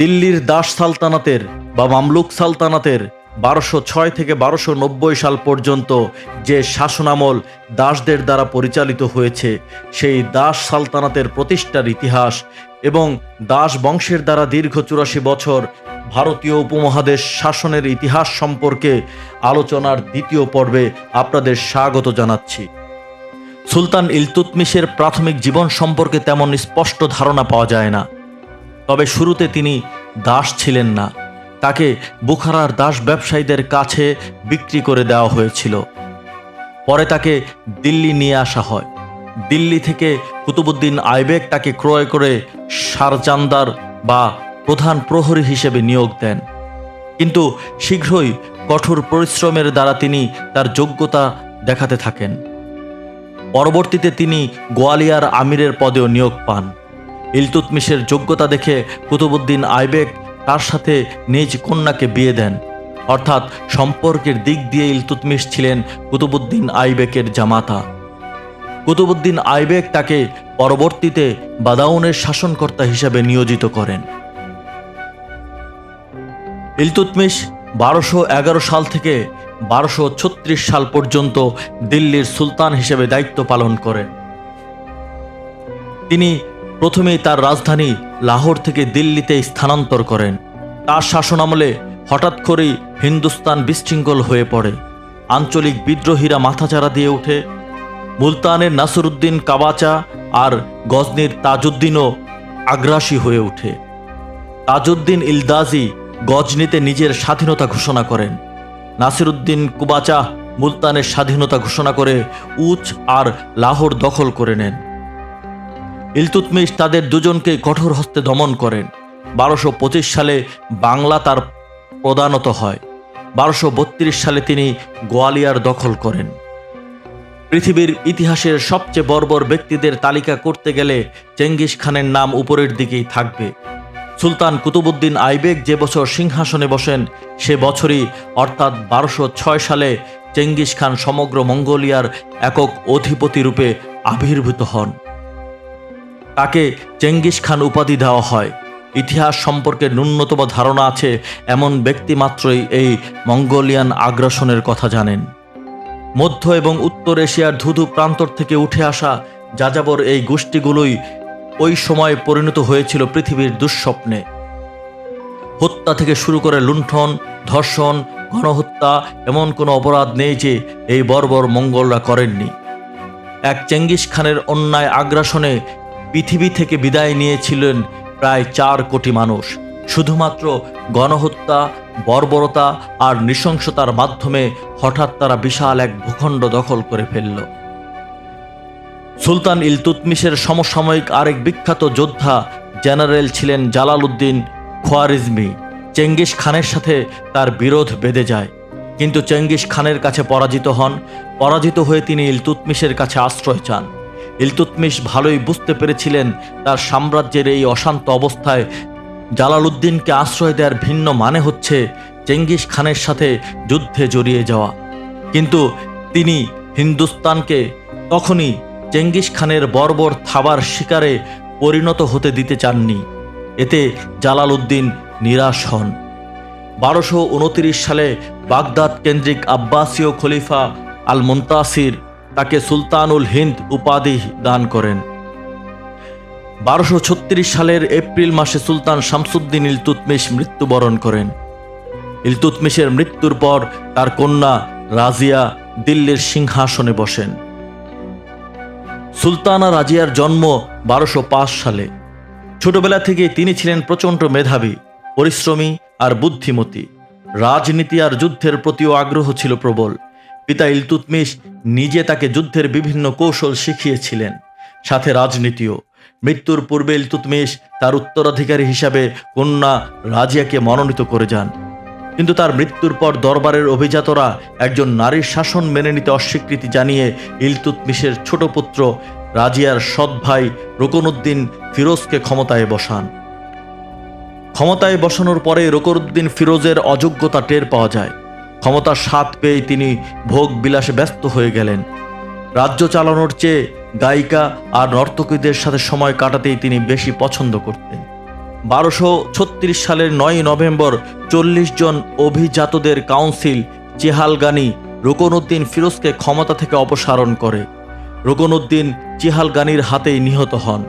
দিল্লির দাস সালতানাতের বা মামলুক সালতানাতের বারোশো ছয় থেকে বারোশো নব্বই সাল পর্যন্ত যে শাসনামল দাসদের দ্বারা পরিচালিত হয়েছে, সেই দাস সালতানাতের প্রতিষ্ঠার ইতিহাস এবং দাস বংশের দ্বারা দীর্ঘ চুরাশি বছর ভারতীয় উপমহাদেশ শাসনের ইতিহাস সম্পর্কে আলোচনার দ্বিতীয় পর্বে আপনাদের স্বাগত জানাচ্ছি। সুলতান ইলতুতমিশের প্রাথমিক জীবন সম্পর্কে তেমন স্পষ্ট ধারণা পাওয়া যায় না। তবে শুরুতে তিনি দাস ছিলেন না। তাকে বুখারার দাস ব্যবসায়ীদের কাছে বিক্রি করে দেওয়া হয়েছিল। পরে তাকে দিল্লি নিয়ে আসা হয়। দিল্লি থেকে কুতুবুদ্দিন আইবেক তাকে ক্রয় করে সারজান্দার বা প্রধান প্রহরী হিসেবে নিয়োগ দেন। কিন্তু শীঘ্রই কঠোর পরিশ্রমের দ্বারা তিনি তার যোগ্যতা দেখাতে থাকেন। পরবর্তীতে তিনি গোয়ালিয়ার আমিরের পদেও নিয়োগ পান। ইলতুতমিশের যোগ্যতা দেখে কুতুবুদ্দিন আইবেক তার সাথে নিজ কন্যাকে বিয়ে দেন। অর্থাৎ সম্পর্কের দিক দিয়ে ইলতুতমিশ ছিলেন কুতুবুদ্দিন আইবেকের জামাতা। কুতুবুদ্দিন আইবেক তাকে পরবর্তীতে বাদাউনের শাসনকর্তা হিসেবে নিয়োজিত করেন। ইলতুতমিশ বারোশো এগারো সাল থেকে বারোশো ছত্রিশ সাল পর্যন্ত দিল্লির সুলতান হিসেবে দায়িত্ব পালন করেন। তিনি প্রথমেই তার রাজধানী লাহোর থেকে দিল্লিতে স্থানান্তর করেন। তার শাসনামলে হঠাৎ করেই হিন্দুস্তান বিশৃঙ্খল হয়ে পড়ে। আঞ্চলিক বিদ্রোহীরা মাথাচাড়া দিয়ে ওঠে। মুলতানের নাসরুদ্দিন কাবাচা আর গজনির তাজউদ্দিনও আগ্রাসী হয়ে ওঠে। তাজউদ্দিন ইলদাজি গজনিতে নিজের স্বাধীনতা ঘোষণা করেন। নাসিরুদ্দিন কুবাচা মুলতানের স্বাধীনতা ঘোষণা করে উচ আর লাহোর দখল করে নেন। ইলতুতমিশ তাদের দুজনকে কঠোর হস্তে দমন করেন। বারোশো পঁচিশ সালে বাংলা তার প্রদানত হয়। বারোশো বত্রিশ সালে তিনি গোয়ালিয়ার দখল করেন। পৃথিবীর ইতিহাসের সবচেয়ে বর্বর ব্যক্তিদের তালিকা করতে গেলে চেঙ্গিস খানের নাম উপরের দিকেই থাকবে। সুলতান কুতুবুদ্দিন আইবেক যে বছর সিংহাসনে বসেন, সে বছরই অর্থাৎ বারোশো ছয় সালে চেঙ্গিস খান সমগ্র মঙ্গোলিয়ার একক অধিপতি রূপে আবির্ভূত হন। তাকে চেঙ্গিস খান উপাধি দেওয়া হয়। ইতিহাস সম্পর্কে ন্যূনতম ধারণা আছে, এমন ব্যক্তি মাত্রই এই মঙ্গোলিয়ান আগ্রাসনের কথা জানেন। মধ্য এবং উত্তর এশিয়ার ধুধু প্রান্তর থেকে উঠে আসা যাযাবর এই গোষ্ঠীগুলোই ওই সময় পরিণত হয়েছিল পৃথিবীর দুঃস্বপ্নে। হত্যা থেকে শুরু করে লুণ্ঠন, ধর্ষণ, গণহত্যা, এমন কোনো অপরাধ নেই যে এই বর্বর মঙ্গলরা করেননি। এক চেঙ্গিস খানের অন্যায় আগ্রাসনে পৃথিবী থেকে বিদায় নিয়েছিলেন প্রায় চার কোটি মানুষ। শুধুমাত্র গণহত্যা, বর্বরতা আর নৃশংসতার মাধ্যমে হঠাৎ তারা বিশাল এক ভূখণ্ড দখল করে ফেলল। সুলতান ইলতুতমিশের সমসাময়িক আরেক বিখ্যাত যোদ্ধা জেনারেল ছিলেন জালালউদ্দিন খোয়ারিজমি। চেঙ্গিস খানের সাথে তার বিরোধ বেঁধে যায়। কিন্তু চেঙ্গিস খানের কাছে পরাজিত হন। পরাজিত হয়ে তিনি ইলতুতমিশের কাছে আশ্রয় চান। ইলতুতমিশ ভালোই বুঝতে পেরেছিলেন তার সাম্রাজ্যের এই অশান্ত অবস্থায়। জালালউদ্দিনকে আশ্রয় দেওয়ার ভিন্ন মানে হচ্ছে চেঙ্গিস খানের সাথে যুদ্ধে জড়িয়ে যাওয়া। কিন্তু তিনি হিন্দুস্তানকে তখনই চেঙ্গিস খানের বর্বর থাবার শিকারে পরিণত হতে দিতে চাননি। এতে জালালউদ্দিন নিরাশ হন। বারোশো সালে বাগদাদ কেন্দ্রিক আব্বাসীয় খলিফা আল মুন্তাসির তাকে সুলতানুল হিন্দ উপাধি দান করেন। বারোশো সালের এপ্রিল মাসে সুলতান শামসুদ্দিন ইলতুতমিশ মৃত্যুবরণ করেন। ইলতুতমিশের মৃত্যুর পর তার কন্যা রাজিয়া দিল্লির সিংহাসনে বসেন। সুলতানা রাজিয়ার জন্ম বারোশো সালে। ছোটবেলা থেকে তিনি ছিলেন প্রচণ্ড মেধাবী, পরিশ্রমী আর বুদ্ধিমতী। রাজনীতি আর যুদ্ধের প্রতিও আগ্রহ ছিল প্রবল। পিতা ইলতুতমিশ নিজে তাকে যুদ্ধের বিভিন্ন কৌশল শিখিয়েছিলেন। সাথে রাজনীতিও। মৃত্যুর পূর্বে ইলতুতমিশ তার উত্তরাধিকারী হিসাবে কন্যা রাজিয়াকে মনোনীত করে যান। কিন্তু তার মৃত্যুর পর দরবারের অভিজাতরা একজন নারীর শাসন মেনে নিতে অস্বীকৃতি জানিয়ে ইলতুতমিশের ছোট পুত্র রাজিয়ার সৎ ভাই রুকনুদ্দিন ফিরোজকে ক্ষমতায় বসান। ক্ষমতায় বসানোর পরে রুকনুদ্দিন ফিরোজের অযোগ্যতা টের পাওয়া যায়। ক্ষমতার স্বাদ পেয়ে তিনি ভোগ বিলাসে ব্যস্ত হয়ে গেলেন। রাজ্য চালানোর চেয়ে গায়িকা আর নর্তকীদের সাথে সময় কাটাতেই তিনি বেশি পছন্দ করতেন। বারোশো ছত্রিশ সালের নয় নভেম্বর চল্লিশ জন অভিজাতদের কাউন্সিল চেহালগানি রুকনউদ্দিন ফিরোজকে ক্ষমতা থেকে অপসারণ করে। রুকনউদ্দিন চিহালগানির হাতেই নিহত হন।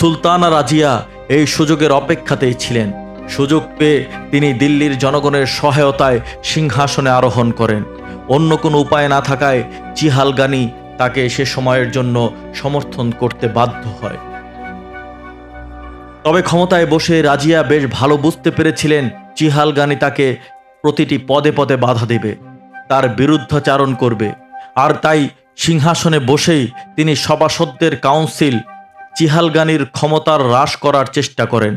সুলতানা রাজিয়া এই সুযোগের অপেক্ষাতেই ছিলেন। সুযোগ পেয়ে তিনি দিল্লির জনগণের সহায়তায় সিংহাসনে আরোহণ করেন। অন্য কোনো উপায় না থাকায় চিহালগানি তাকে সে সময়ের জন্য সমর্থন করতে বাধ্য হয়। তবে ক্ষমতায় বসে রাজিয়া বেশ ভালো বুঝতে পেরেছিলেন চিহালগানি তাকে প্রতিটি পদে পদে বাধা দেবে, তার বিরুদ্ধাচারণ করবে। আর তাই সিংহাসনে বসেই তিনি সভাসদদের কাউন্সিল চিহালগানির ক্ষমতার হ্রাস করার চেষ্টা করেন।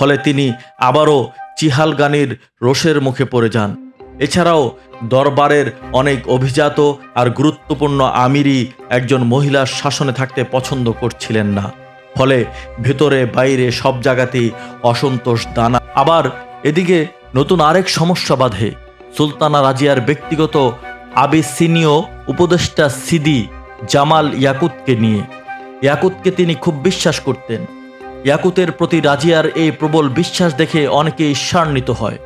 ফলে তিনি আবারও চিহালগানির রোষের মুখে পড়ে যান। এছাড়াও দরবারের অনেক অভিজাত আর গুরুত্বপূর্ণ আমিরই একজন মহিলার শাসনে থাকতে পছন্দ করছিলেন না। ফলে ভেতরে বাইরে সব জায়গাতেই অসন্তোষ দানা। আবার এদিকে নতুন আরেক সমস্যা বাধে। সুলতানা রাজিয়ার ব্যক্তিগত আবিসিনীয় উপদেষ্টা সিদি জামাল ইয়াকুতকে নিয়ে। ইয়াকুতকে তিনি খুব বিশ্বাস করতেন। ইয়াকুতের প্রতি রাজিয়ার এই প্রবল বিশ্বাস দেখে অনেকে ঈর্ষান্বিত হয়।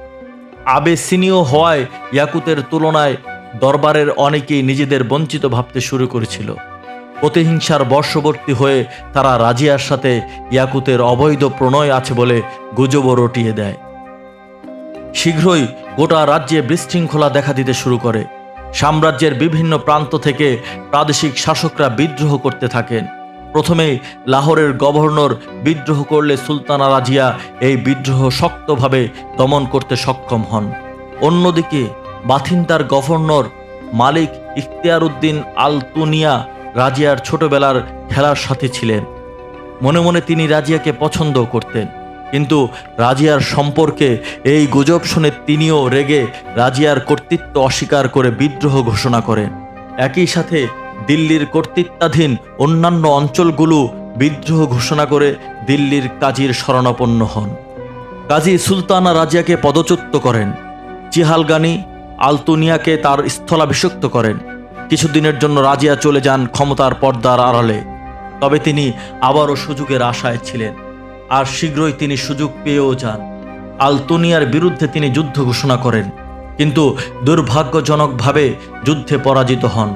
আবেসিনীয় হওয়ায় ইয়াকুতের তুলনায় দরবারের অনেকেই নিজেদের বঞ্চিত ভাবতে শুরু করেছিল। প্রতিহিংসার বর্ষবর্তী হয়ে তারা রাজিয়ার সাথে ইয়াকুতের অবৈধ প্রণয় আছে বলে গুজবও রটিয়ে দেয়। শীঘ্রই গোটা রাজ্যে বিশৃঙ্খলা দেখা দিতে শুরু করে। সাম্রাজ্যের বিভিন্ন প্রান্ত থেকে প্রাদেশিক শাসকরা বিদ্রোহ করতে থাকেন। প্রথমে লাহোরের গভর্নর বিদ্রোহ করলে সুলতানা রাজিয়া এই বিদ্রোহ শক্তভাবে দমন করতে সক্ষম হন। অন্যদিকে বাথিন্দার গভর্নর মালিক ইখতিয়ার উদ্দিন আল তুনিয়া রাজিয়ার ছোটবেলার খেলার সাথে ছিলেন। মনে মনে তিনি রাজিয়াকে পছন্দ করতেন। কিন্তু রাজিয়ার সম্পর্কে এই গুজব শুনে তিনিও রেগে রাজিয়ার কর্তৃত্ব অস্বীকার করে বিদ্রোহ ঘোষণা করেন। একই সাথে দিল্লির কর্তৃত্বাধীন অন্যান্য অঞ্চলগুলো বিদ্রোহ ঘোষণা করে দিল্লির কাজীর শরণাপন্ন হন। কাজী সুলতানা রাজিয়াকে পদচ্যুত করেন। চিহালগানি আলতুনিয়াকে তার স্থলাভিষিক্ত করেন। কিছুদিনের জন্য রাজিয়া চলে যান ক্ষমতার পর্দার আড়ালে। তবে তিনি আবারও সুযোগের আশায় ছিলেন। আর শীঘ্রই তিনি সুযোগ পেয়েও যান। আলতুনিয়ার বিরুদ্ধে তিনি যুদ্ধ ঘোষণা করেন। কিন্তু দুর্ভাগ্যজনকভাবে যুদ্ধে পরাজিত হন।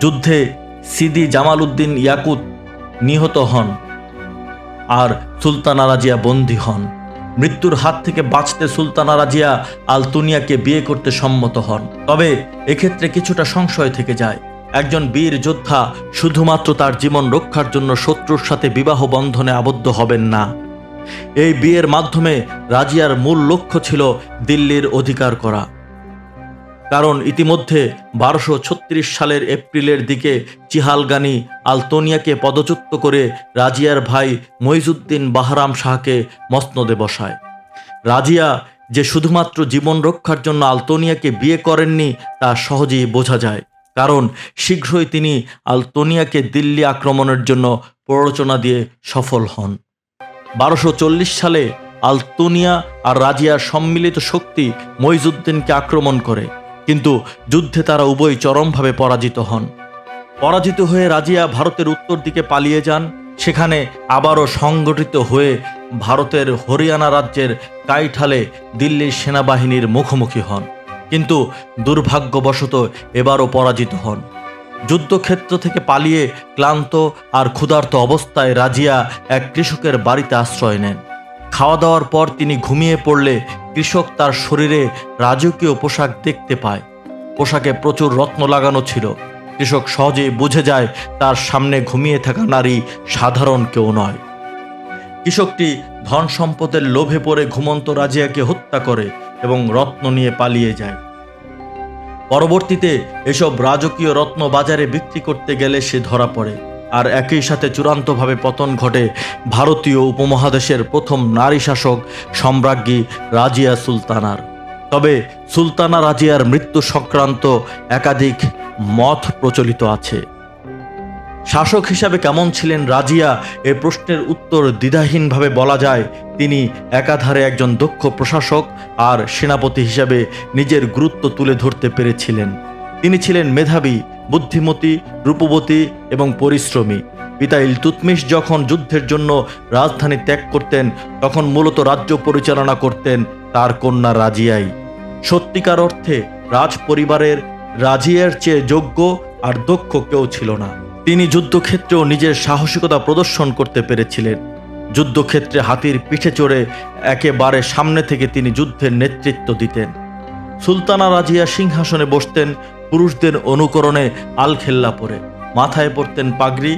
যুদ্ধে সিদি জামাল উদ্দিন ইয়াকুত নিহত হন আর সুলতানা রাজিয়া বন্দী হন। মৃত্যুর হাত থেকে বাঁচতে সুলতানা রাজিয়া আলতুনিয়াকে বিয়ে করতে সম্মত হন। তবে এক্ষেত্রে কিছুটা সংশয় থেকে যায়। একজন বীর যোদ্ধা শুধুমাত্র তার জীবন রক্ষার জন্য শত্রুর সাথে বিবাহ বন্ধনে আবদ্ধ হবেন না। এই বিয়ের মাধ্যমে রাজিয়ার মূল লক্ষ্য ছিল দিল্লির অধিকার করা। কারণ ইতিমধ্যে বারোশো সালের এপ্রিলের দিকে চিহালগানি আলতোনিয়াকে পদচ্যুত করে রাজিয়ার ভাই মইজুদ্দিন বাহরাম শাহকে মসনদে বসায়। রাজিয়া যে শুধুমাত্র জীবন রক্ষার জন্য আলতোনিয়াকে বিয়ে করেননি, তা সহজেই বোঝা যায়। কারণ শীঘ্রই তিনি আলতোনিয়াকে দিল্লি আক্রমণের জন্য প্ররোচনা দিয়ে সফল হন। বারোশো সালে আলতোনিয়া আর রাজিয়ার সম্মিলিত শক্তি মইজুদ্দিনকে আক্রমণ করে। কিন্তু যুদ্ধে তারা উভয় চরমভাবে পরাজিত হন। পরাজিত হয়ে রাজিয়া ভারতের উত্তর দিকে পালিয়ে যান। সেখানে আবারও সংগঠিত হয়ে ভারতের হরিয়ানা রাজ্যের কাইঠালে দিল্লির সেনাবাহিনীর মুখোমুখি হন। কিন্তু দুর্ভাগ্যবশত এবারও পরাজিত হন। যুদ্ধক্ষেত্র থেকে পালিয়ে ক্লান্ত আর ক্ষুধার্ত অবস্থায় রাজিয়া এক কৃষকের বাড়িতে আশ্রয় নেন। খাওয়া দাওয়ার পর তিনি ঘুমিয়ে পড়লে কৃষক তার শরীরে রাজকীয় পোশাক দেখতে পায়। পোশাকে প্রচুর রত্ন লাগানো ছিল। কৃষক সহজেই বুঝে যায় তার সামনে ঘুমিয়ে থাকা নারী সাধারণ কেউ নয়। কৃষকটি ধন সম্পদের লোভে পড়ে ঘুমন্ত রাজিয়াকে হত্যা করে এবং রত্ন নিয়ে পালিয়ে যায়। পরবর্তীতে এসব রাজকীয় রত্ন বাজারে বিক্রি করতে গেলে সে ধরা পড়ে। আর একই সাথে চূড়ান্তভাবে পতন ঘটে ভারতীয় উপমহাদেশের প্রথম নারী শাসক সম্রাজ্ঞী রাজিয়া সুলতানার। তবে সুলতানা রাজিয়ার মৃত্যু সংক্রান্ত একাধিক মত প্রচলিত আছে। শাসক হিসাবে কেমন ছিলেন রাজিয়া, এ প্রশ্নের উত্তর দ্বিধাহীনভাবে বলা যায়, তিনি একাধারে একজন দক্ষ প্রশাসক আর সেনাপতি হিসাবে নিজের গুরুত্ব তুলে ধরতে পেরেছিলেন। তিনি ছিলেন মেধাবী, বুদ্ধিমতী, রূপবতী এবং পরিশ্রমী। পিতা ইলতুৎমিশ যখন যুদ্ধের জন্য রাজধানী ত্যাগ করতেন, তখন মূলত রাজ্য পরিচালনা করতেন তার কন্যা রাজিয়াই। সত্যিকার অর্থে রাজ পরিবারের রাজিয়ার চেয়ে যোগ্য আর দক্ষ কেউ ছিল না। তিনি যুদ্ধক্ষেত্রেও নিজের সাহসিকতা প্রদর্শন করতে পেরেছিলেন। যুদ্ধক্ষেত্রে হাতির পিঠে চড়ে একেবারে সামনে থেকে তিনি যুদ্ধের নেতৃত্ব দিতেন। সুলতানা রাজিয়া সিংহাসনে বসতেন পুরুষদের অনুকরণে আলখেল্লা পরে। মাথায় পরতেন পাগড়ি।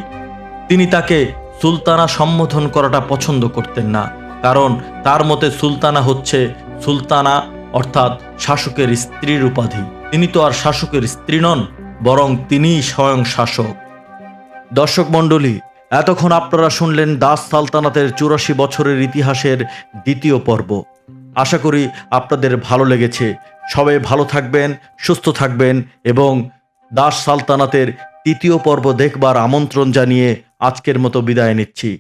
তিনি তাকে সুলতানা সম্বোধন করাটা পছন্দ করতেন না, কারণ তার মতে সুলতানা হচ্ছে সুলতানা, অর্থাৎ শাসকের স্ত্রীর উপাধি। তিনি তো আর শাসকের স্ত্রী নন, বরং তিনিই স্বয়ং শাসক। দর্শক মণ্ডলী, এতক্ষণ আপনারা শুনলেন দাস সালতানাতের চুরাশি বছরের ইতিহাসের দ্বিতীয় পর্ব। আশা করি আপনাদের ভালো লেগেছে। সবাই ভালো থাকবেন, সুস্থ থাকবেন এবং দাস সালতানাতের তৃতীয় পর্ব দেখবার আমন্ত্রণ জানিয়ে আজকের মতো বিদায় নিচ্ছি।